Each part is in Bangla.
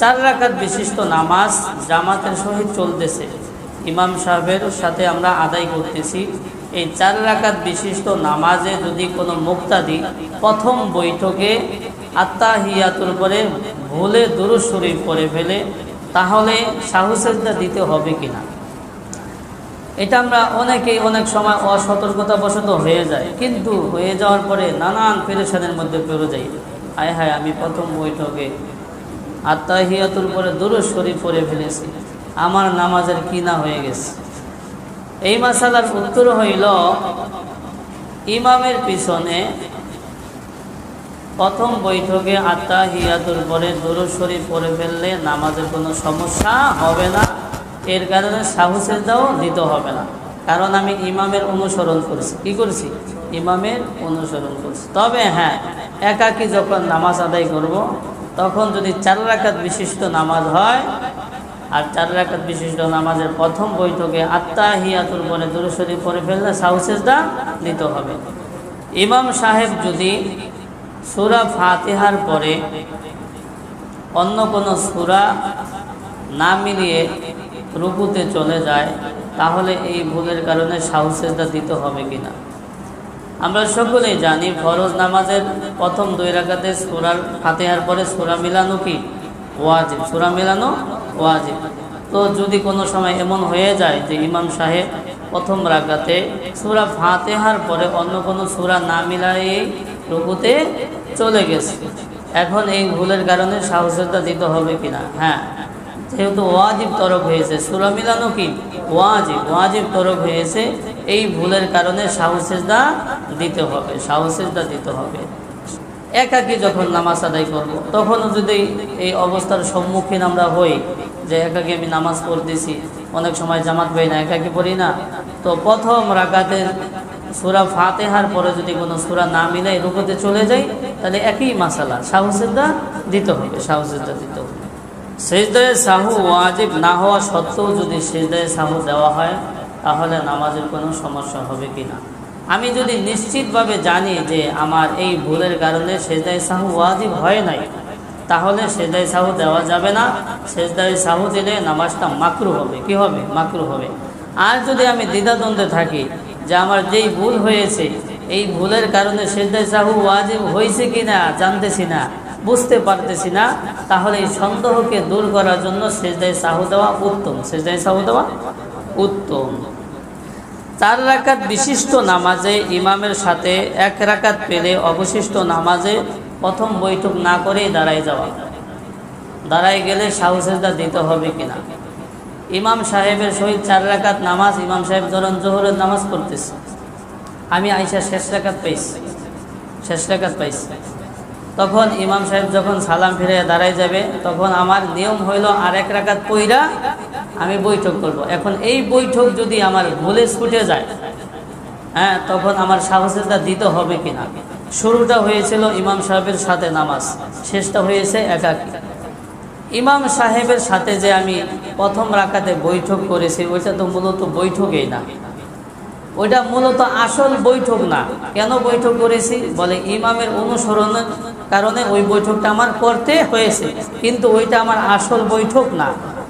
চার রাকাত বিশিষ্ট নামাজ জামাতের সহিত চলতেছে। ইমাম সাহেবের সাথে আমরা আদায় করতেছি। এই চার রাকাত বিশিষ্ট নামাজে যদি কোনো মুক্তাদি প্রথম বৈঠকে আত্মাহিয়াতুর পরে ভুলে দুরুদ শরীফ পড়ে ফেলে, তাহলে সাহসেরটা দিতে হবে কিনা? এটা আমরা অনেকেই অনেক সময় অসতর্কতা বশত হয়ে যায়। কিন্তু হয়ে যাওয়ার পরে নানান পেরেশানের মধ্যে পড়ে যাই। হায় হায়, আমি প্রথম বৈঠকে আত্মাহিয়াতুর পরে দুরুদ শরীফ পড়ে ফেলেছি। আমার নামাজের কিনা হয়ে গেছে। এই মাসালার উত্তর হইল, ইমামের পিছনে প্রথম বৈঠকে আত্মা হিয়াতুর পরে দুরুদ শরীফ পড়ে ফেললে নামাজের কোনো সমস্যা হবে না। এর কারণে সাহসের দাও দিতে হবে না। কারণ আমি ইমামের অনুসরণ করছি। কি করছি? ইমামের অনুসরণ করছি। তবে হ্যাঁ একাকি যখন নামাজ আদায় করব তখন যদি চার রাকাত বিশিষ্ট নামাজ হয়, আর চার রাকাত বিশিষ্ট নামাজের প্রথম বৈঠকে আত্মা হিয়াতুর পরে দুরুদ পরে ফেললে সাহসের দা দিতে হবে। ইমাম সাহেব যদি সুরা ফাতেহার পরে অন্য কোনো সুরা না মিলিয়ে রুকুতে চলে যায়, তাহলে এই ভুলের কারণে সাহসেজদা দিতে হবে কিনা? আমরা সকলেই জানি ফরজ নামাজের প্রথম দুই রাকাতে সুরার ফাতেহার পরে সুরা মিলানো কি? ওয়াজিব। সুরা মিলানো ওয়াজিব। তো যদি কোনো সময় এমন হয়ে যায় যে ইমাম সাহেব প্রথম রাকাতে সুরা ফাতেহার পরে অন্য কোনো সুরা না মিলাই রুকুতে চলে গেছে, এখন এই ভুলের কারণে সাহসেরটা দিতে হবে কিনা? হ্যাঁ। যেহেতু ওয়াজিব তরফ হয়েছে, সুরা মিলানো কি? ওয়াজিব। ওয়াজিব তরফ হয়েছে, এই ভুলের কারণে সাহসেজদা দিতে হবে সাহসেজদা দিতে হবে একাকি যখন নামাজ আদায় করব। তখনও যদি এই অবস্থার সম্মুখীন আমরা হই, যে একাকি আমি নামাজ পড়তেছি, অনেক সময় জামাত পাই না একাকি পড়ি না, তো প্রথম রাকাতের সুরা ফাতেহার পরে যদি কোনো সুরা না মিলাই রুকুতে চলে যাই, তাহলে একই মাসালা সাহসেরদা দিতে হবে সাহসেরদা দিতে হবে সেজদায় সাহু ওয়াজিব না হওয়া সত্ত্বেও যদি সেজদায় সাহু দেওয়া হয়, তাহলে নামাজের কোনো সমস্যা হবে কি না আমি যদি নিশ্চিতভাবে জানি যে আমার এই ভুলের কারণে সেজদায় সাহু ওয়াজিব হয় নাই, তাহলে সেজদায় সাহু দেওয়া যাবে না। সেজদায় সাহু দিলে নামাজটা মাকরু হবে। কি হবে? মাকরু হবে। আর যদি আমি দ্বিধাদ্বন্দ্বে থাকি যে আমার যেই ভুল হয়েছে, এই ভুলের কারণে সেজদায় সাহু ওয়াজিব হয়েছে কি না জানতেছি না, বুঝতে পারতেছি না, তাহলে এই সন্দেহকে দূর করার জন্য সেজদায় সাহু দেওয়া উত্তম। সেজদায় সাহু দেওয়া উত্তম। চার রাকাত বিশিষ্ট নামাজে ইমামের সাথে এক রাকাত পেলে অবশিষ্ট নামাজে প্রথম বৈঠক না করেই দাঁড়ায় যাওয়া। দাঁড়ায় গেলে সাহু দিতে হবে কিনা? ইমাম সাহেবের সহিত চার রাকাত নামাজ, ইমাম সাহেব ধরুন জোহরের নামাজ পড়তেছে। আমি আইসা শেষ রাকাত পাইছি। শেষ রাকাত পাইছি। তখন ইমাম সাহেব যখন সালাম ফিরে দাঁড়ায় যাবে, তখন আমার নিয়ম হইল আর এক রাকাত পইরা আমি বৈঠক করব। এখন এই বৈঠক যদি আমার ভুলে ছুটে যায় হ্যাঁ তখন আমার সাহসেরটা দিতে হবে কিনা? শুরুটা হয়েছিল ইমাম সাহেবের সাথে নামাজ, শেষটা হয়েছে একাকি। ইমাম সাহেবের সাথে যে আমি প্রথম রাকাতে বৈঠক করেছি, ওইটা তো মূলত বৈঠকেই না। ওইটা মূলত আসল বৈঠক না। কেন বৈঠক করেছি? বলে ইমামের অনুসরণের কারণে ওই বৈঠকটা আমার করতে হয়েছে। কিন্তু ওইটা আমার আসল বৈঠক না।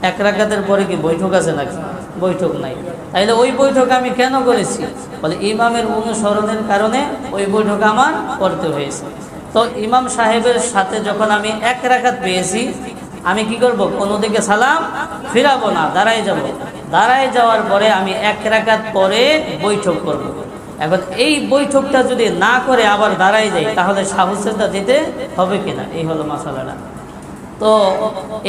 এক রাকাতের পরে কি বৈঠক আছে নাকি? বৈঠক নাই। তাইলে ওই বৈঠক আমি কেন করেছি? বলে ইমামের অনুসরণের কারণে ওই বৈঠক আমার করতে হয়েছে। তো ইমাম সাহেবের সাথে যখন আমি এক রাকাত পেয়েছি, আমি কি করব? কোনো দিকে সালাম ফিরাবো না দাঁড়াই যাব। দাঁড়ায় যাওয়ার পরে আমি এক রাকাত পরে বৈঠক করব। এখন এই বৈঠকটা যদি না করে আবার দাঁড়াই যাই, তাহলে সাহসেরটা দিতে হবে কিনা? এই হলো মশালাটা তো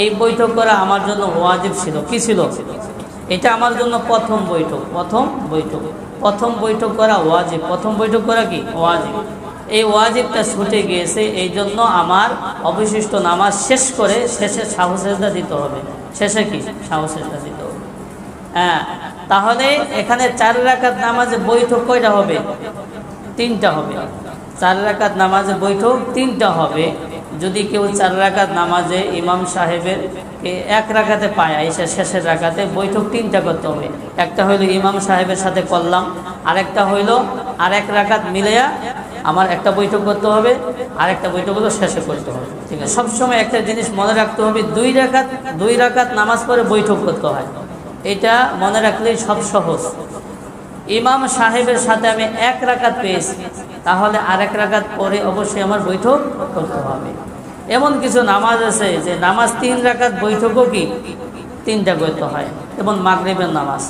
এই বৈঠক করা আমার জন্য ওয়াজিব ছিল। কি ছিল? এটা আমার জন্য প্রথম বৈঠক প্রথম বৈঠক। প্রথম বৈঠক করা ওয়াজিব। প্রথম বৈঠক করা কি? ওয়াজিব। এই ওয়াজিবটা ছুটে গিয়েছে, এই জন্য আমার অবশিষ্ট নামাজ শেষ করে শেষে সাহসেজদা দিতে হবে। শেষে কি? সাহসেজদা দিতে হবে। হ্যাঁ তাহলে এখানে চার রাকাত নামাজে বৈঠক কয়টা হবে? তিনটা হবে। চার রাকাত নামাজে বৈঠক তিনটা হবে। যদি কেউ চার রাকাত নামাজে ইমাম সাহেবের এক রাকাতে পায় এসে শেষের রাকাতে, বৈঠক তিনটা করতে হবে। একটা হইল ইমাম সাহেবের সাথে করলাম, আরেকটা হইল আর এক রাকাত মিলেয়া আমার একটা বৈঠক করতে হবে আর একটা বৈঠক হলো শেষে করতে হবে। ঠিক আছে? সবসময় একটা জিনিস মনে রাখতে হবে, দুই রাকাত দুই রাকাত নামাজ পড়ে বৈঠক করতে হয়। এটা মনে রাখলেই সব সহজ। ইমাম সাহেবের সাথে আমি এক রাকাত পেয়েছি, তাহলে আর এক রাকাত পরে অবশ্যই আমার বৈঠক করতে হবে। এমন কিছু নামাজ আছে যে নামাজ তিন রাকাত বৈঠকও কি? তিনটা করতে হয়। এবং মাগরিবের নামাজ।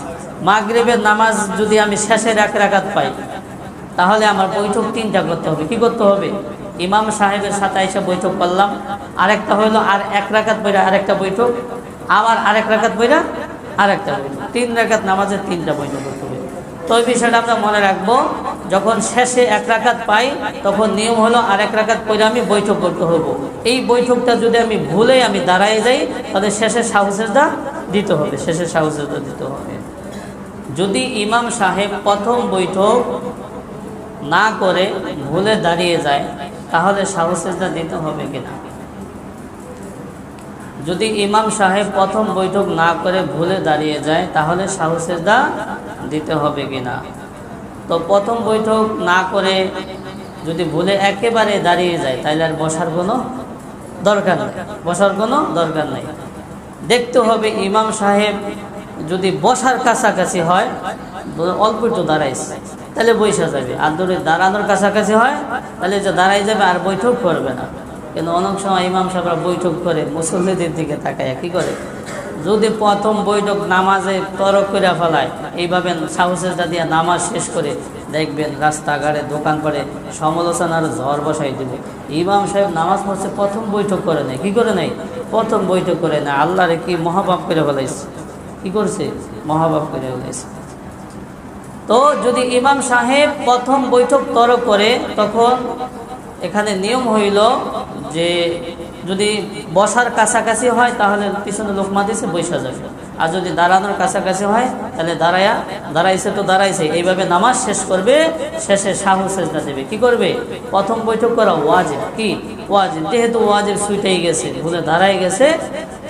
মাগরিবের নামাজ যদি আমি শেষের এক রাকাত পাই, তাহলে আমার বৈঠক তিনটা করতে হবে। কি করতে হবে? ইমাম সাহেবের সাথে এসে বৈঠক করলাম। আরেকটা হলো আর এক রাকাত বইরা আরেকটা বৈঠক। আবার আরেক রাকাত বইরা আরেকটা বৈঠক। তিন রাকাত নামাজের তিনটা বৈঠক করতে হবে। তো ওই বিষয়টা আমরা মনে রাখব যখন শেষে এক রাকাত পাই, তখন নিয়ম হলো আর এক রাকাত পরে আমি বৈঠক করতে হব। এই বৈঠকটা যদি আমি ভুলে আমি দাঁড়ায় যাই, তাহলে শেষে সাহসেরটা দিতে হবে শেষে সাহসেরটা দিতে হবে। যদি ইমাম সাহেব প্রথম বৈঠক না করে ভুলে দাঁড়িয়ে যায়, তাহলে সাহসেরটা দিতে হবে কিনা? যদি ইমাম সাহেব প্রথম বৈঠক না করে ভুলে দাঁড়িয়ে যায়, তাহলে সাহসেরদা দিতে হবে কিনা? তো প্রথম বৈঠক না করে যদি ভুলে একেবারে দাঁড়িয়ে যায় তাহলে আর বসার কোনো দরকার নেই। বসার কোনো দরকার নেই। দেখতে হবে ইমাম সাহেব যদি বসার কাছাকাছি হয় অল্প একটু দাঁড়াইছে তাহলে বৈশা যাবে। আর যদি দাঁড়ানোর কাছাকাছি হয় তাহলে যে দাঁড়াই যাবে আর বৈঠক করবে না। কিন্তু অনেক সময় ইমাম সাহেবরা বৈঠক করে মুসল্লিদের দিকে তাকায়, কি করে? যদি প্রথম বৈঠক নামাজে তরক করে ফেলায়, এইভাবে সাহসেজটা দিয়ে নামাজ শেষ করে দেখবেন রাস্তাঘাটে দোকান করে সমালোচনার ঝড় বসাই দেবে। ইমাম সাহেব নামাজ পড়ছে, প্রথম বৈঠক করে নেয়। কি করে নেই প্রথম বৈঠক করে নেয়। আল্লাহরে কি মহাপাপ করে ফেলাইছে? কি করছে? মহাপাপ করে ফেলাইছে। তো যদি ইমাম সাহেব প্রথম বৈঠক তরক করে, তখন এখানে নিয়ম হইল যে যদি বসার কাছাকাছি হয়, তাহলে পিছনে লোকমা দিছে বৈশা যাবে। আর যদি দাঁড়ানোর কাছাকাছি হয়, তাহলে দাঁড়ায়া, দাঁড়াইছে তো দাঁড়াইছে। এইভাবে নামাজ শেষ করবে, শেষে সাহসেজটা দেবে। কি করবে? প্রথম বৈঠক করা ওয়াজেব। কি? ওয়াজেব। যেহেতু ওয়াজের সুইটাই গেছে, ভুলে দাঁড়াই গেছে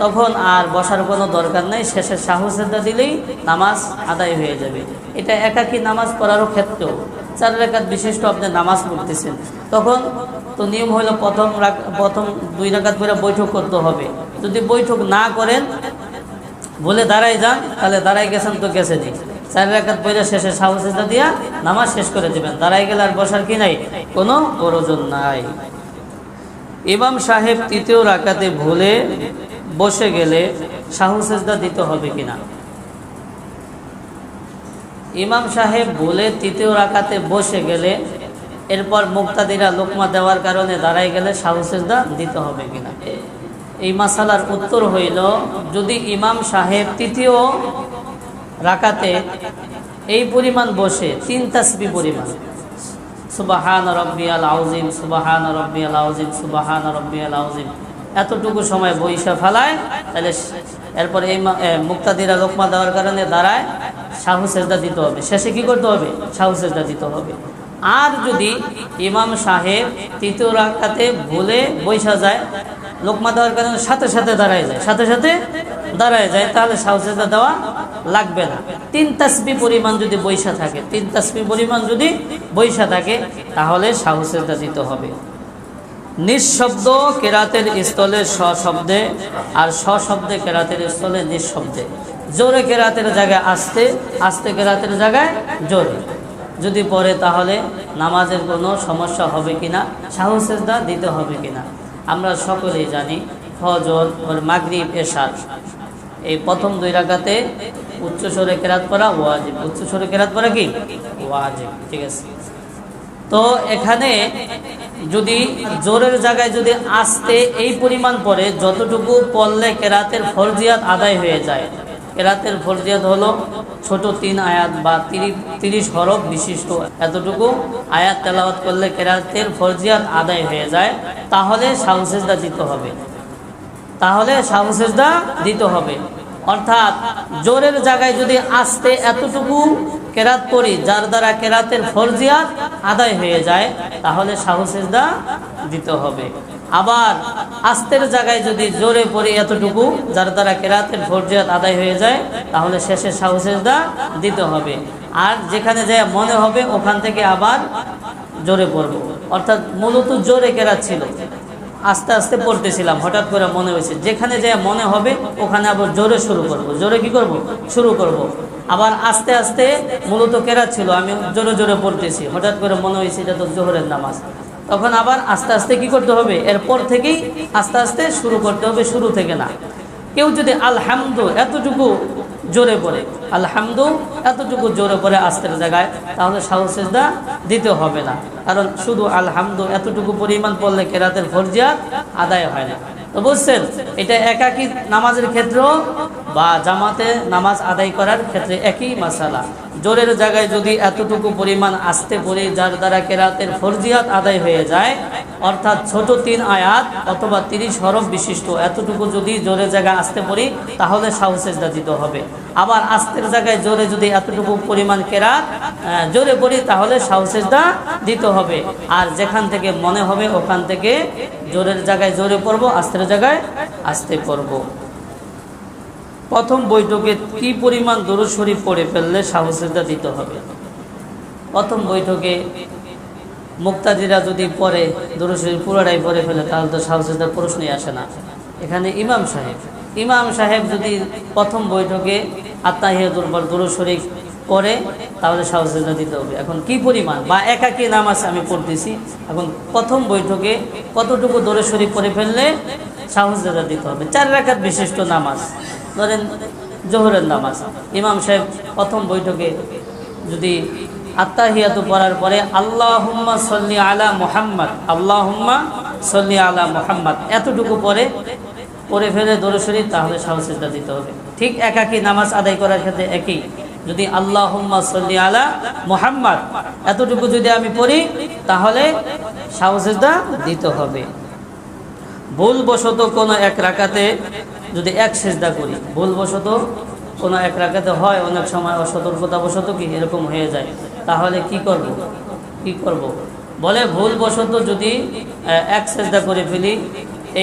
তখন আর বসার কোনো দরকার নেই। শেষে সাহসেজটা দিলেই নামাজ আদায় হয়ে যাবে। এটা একাকী নামাজ পড়ারও ক্ষেত্রেও চার রেখাত বিশিষ্ট আপনি নামাজ পড়তেছেন। তখন তো নিয়ম হলো প্রথম প্রথম দুই রাকাত করে বৈঠক করতে হবে। যদি বৈঠক না করেন, বলে দাঁড়াই যান, তাহলে দাঁড়াই গেছেন তো গেছেনই। চার রাকাত বইটা শেষে সাহসেজা দিয়া নামাজ শেষ করে দেবেন। দাঁড়াই গেলে আর বসার কি নাই? কোনো প্রয়োজন নাই। ইমাম সাহেব তৃতীয় রাকাতে ভুলে বসে গেলে সাহসেজদা দিতে হবে কিনা? ইমাম সাহেব বলে তৃতীয় রাকাতে বসে গেলে, এরপর মুক্তাদিরা লোকমা দেওয়ার কারণে দাঁড়াই গেলে সাহসেজদা দিতে হবে কিনা? এই মাসালার উত্তর হইল, যদি ইমাম সাহেব তৃতীয় রাকাতে এই পরিমাণ বসে, তিন তাসবি পরিমাণ। সুবাহান রব্বিয়াল আউজিম, সুবাহান রব্বিয়াল আউজিম, সুবাহান রব্বিয়াল আউজিম। এতটুকু সময় বৈশা ফেলায়, তাহলে এরপর এই মুক্তাদিরা লোকমা দেওয়ার কারণে দাঁড়ায় সেজদা দিতে হবে। শেষে কি করতে হবে? সেজদা দিতে হবে। আর যদি ইমাম সাহেব তৃতীয় রাখাতে ভুলে বৈশা যায়, লোকমা দেওয়ার কারণে সাথে সাথে দাঁড়ায় যায়, সাথে সাথে দাঁড়ায় যায়, তাহলে সাহু সেজদা দেওয়া লাগবে না। তিন তাসবি পরিমাণ যদি বৈশা থাকে, তিন তাসবি পরিমাণ যদি বৈশা থাকে, তাহলে সাহু সেজদা দিতে হবে। নিঃশব্দ কেরাতের স্থলে সশব্দে আর সশব্দে কেরাতের স্থলে নিঃশব্দে। জোরে কেরাতের জায়গায় আসতে, আস্তে কেরাতের জায়গায় জোরে। যদি পড়ে তাহলে নামাজের কোনো সমস্যা হবে কিনা সাহসেজদা দিতে হবে কিনা, আমরা সকলেই জানি ফজর ওর মাগরিব এশার এই প্রথম দুই রাকাতে উচ্চ স্বরে কেরাত পড়া ওয়াজিব। উচ্চ স্বরে কেরাত পড়া কি? ওয়াজিব, ঠিক আছে। তো এখানে যদি জোরের জায়গায় যদি আসতে এই পরিমাণ পরে যতটুকু পড়লে কেরাতের ফরজিয়াত আদায় হয়ে যায়। কেরাতের ফরজিয়াত হলো ছোট তিন আয়াত বা তিরিশ হরফ বিশিষ্ট। এতটুকু আয়াত তেলাওয়াত করলে কেরাতের ফরজিয়াত আদায় হয়ে যায়। তাহলে সাউসেজদা দিতে হবে। তাহলে সাহসেজদা দিতে হবে। অর্থাৎ জোরের জায়গায় যদি আসতে এতটুকু কেরাত পড়ি, যার দ্বারা কেরাতের ফরজিয়াত আদায় হয়ে যায়, তাহলে সাহসেজদা দিতে হবে। আবার আস্তের জায়গায় যদি জোরে পড়ি এতটুকু, যার দ্বারা কেরাতের ফরজিয়াত আদায় হয়ে যায়, তাহলে শেষে সাহসেজদা দিতে হবে। আর যেখানে যায় মনে হবে, ওখান থেকে আবার জোরে পড়ব। অর্থাৎ মূলত জোরে কেরাত ছিল। আস্তে আস্তে পড়তেছিলাম হঠাৎ করে মনে হয়েছে, যেখানে যে মনে হবে, ওখানে আবার জোরে শুরু করব। জোরে কি করব? শুরু করব। আবার আস্তে আস্তে মূলত কেরাত ছিল, আমি জোরে জোরে পড়তেছি হঠাৎ করে মনে হয়েছে এটা তো জোহরের নামাজ। তখন আবার আস্তে আস্তে কি করতে হবে? এরপর থেকেই আস্তে আস্তে শুরু করতে হবে, শুরু থেকে না। কেউ যদি আলহামদু, এতটুকু জোরে পড়ে। আলহামদু, এতটুকু জোরে পড়ে আস্তের জায়গায়, তাহলে সাহসেজদা দিতে হবে না। কারণ শুধু আলহামদু, এতটুকু পরিমাণ পড়লে কেরাতের ফরজিয়াত আদায় হয় না। তো বুঝছেন, এটা একাকি নামাজের ক্ষেত্রেও বা জামাতে নামাজ আদায় করার ক্ষেত্রে একই মাসালা। জোরের জায়গায় যদি এতটুকু পরিমাণ আসতে পড়ে, যার দ্বারা কেরাতের ফরজিয়াত আদায় হয়ে যায় অর্থাৎ ছোট তিন আয়াত অথবা তিরিশ হরফ বিশিষ্ট। এতটুকু যদি জোরের জায়গায় আসতে পড়ি তাহলে সাহসেজদা দিতে হবে। আবার আস্তের জায়গায় জোরে যদি এতটুকু পরিমাণ আহ, জোরে পড়ি তাহলে সাহসেজদা দিতে হবে। আর যেখান থেকে মনে হবে ওখান থেকে জোরের জায়গায় জোরে পড়ব আস্তের জায়গায় আস্তে পড়ব। প্রথম বৈঠকে কি পরিমাণ দরুদ শরীফ পড়ে ফেললে সাহসেরটা দিতে হবে? প্রথম বৈঠকে মুক্তাদিরা যদি পরে দরুদ শরীফ পুরোটাই পড়ে ফেলে, তাহলে তো সাহসেরটার প্রশ্নই আসে না। এখানে ইমাম সাহেব ইমাম সাহেব যদি প্রথম বৈঠকে আত্মাহিয়াতুর পর দরুদ শরীফ পড়ে, তাহলে সাহসেরটা দিতে হবে। এখন কি পরিমাণ? বা একা একাকি নামাজ আমি পড়তেছি, এখন প্রথম বৈঠকে কতটুকু দরুদ শরীফ পড়ে ফেললে সাহসেরটা দিতে হবে? চার রাকাত বিশিষ্ট নামাজ, ধরেন জোহরের নামাজ। ইমাম সাহেব প্রথম বৈঠকে যদি আত্মাহিয়াতু পড়ার পরে আল্লাহ হুম্মা সল্লি আলা মোহাম্মদ আল্লাহ হুম্মা সল্লি আলা মোহাম্মদ। এতটুকু পরে পরে ফেলে দৌড়ে শরীর তাহলে সাহসিকতা দিতে হবে। ঠিক একাকি নামাজ আদায় করার ক্ষেত্রে একই। যদি আল্লাহুম্মা সল্লি আলা মোহাম্মদ, এতটুকু যদি আমি পড়ি, তাহলে সাহসিকতা দিতে হবে। ভুলবশত কোনো এক রাকাতে যদি এক সেজদা করি, ভুলবশত কোনো এক রাকাতে হয়, অনেক সময় অসতর্কতাবশত কি এরকম হয়ে যায়। তাহলে কি করব? কি করব? বলে ভুলবশত যদি এক সেজদা করে ফেলি,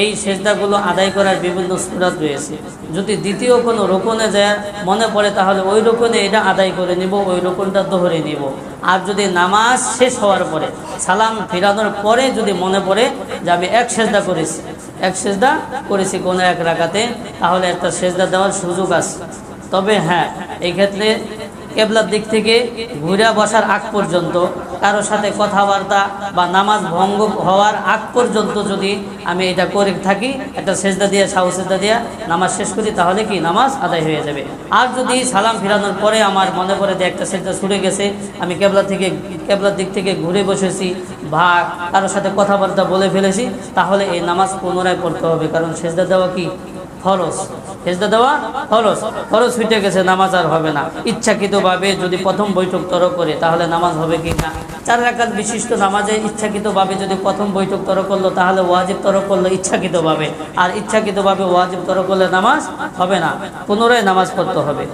এই সেজদাগুলো আদায় করার বিভিন্ন সুরাত রয়েছে। যদি দ্বিতীয় কোনো রোকনে যায়, মনে পড়ে তাহলে ওই রোকনে এটা আদায় করে নিব, ওই রোকনটা দোহরে নিব। আর যদি নামাজ শেষ হওয়ার পরে, সালাম ফিরানোর পরে যদি মনে পড়ে যে আমি এক সেজদা করেছি, এক সেজদা করেছি কোনো এক রাখাতে তাহলে একটা সেজদা দেওয়ার সুযোগ আছে। তবে হ্যাঁ এই ক্ষেত্রে কেবলার দিক থেকে ঘুরে বসার আগ পর্যন্ত, কারও সাথে কথাবার্তা বা নামাজ ভঙ্গ হওয়ার আগ পর্যন্ত যদি আমি এটা করে থাকি, একটা সেজদা দিয়ে, সাহু সেজদা দিয়ে নামাজ শেষ করি, তাহলে কি নামাজ আদায় হয়ে যাবে? আর যদি সালাম ফিরানোর পরে আমার মনে পড়ে যে একটা সেজদা ছুটে গেছে, আমি কেবলা থেকে, কেবলার দিক থেকে ঘুরে বসেছি, বা কারোর সাথে কথাবার্তা বলে ফেলেছি, তাহলে এই নামাজ পুনরায় পড়তে হবে, কারণ সেজদা দেওয়া কি? ফরজ। সেজদা দেওয়া ফরজ। ফরজ ফিটে গেছে, নামাজ আর হবে না। ইচ্ছাকৃতভাবে যদি প্রথম বৈঠক তর করে, তাহলে নামাজ হবে কি না? চার রাকাত বিশিষ্ট নামাজে ইচ্ছাকৃতভাবে যদি প্রথম বৈঠক তর করল, তাহলে ওয়াজিব তর করল ইচ্ছাকৃতভাবে। আর ইচ্ছাকৃতভাবে ওয়াজিব তর করলে নামাজ হবে না। পুনরায় নামাজ পড়তে হবে।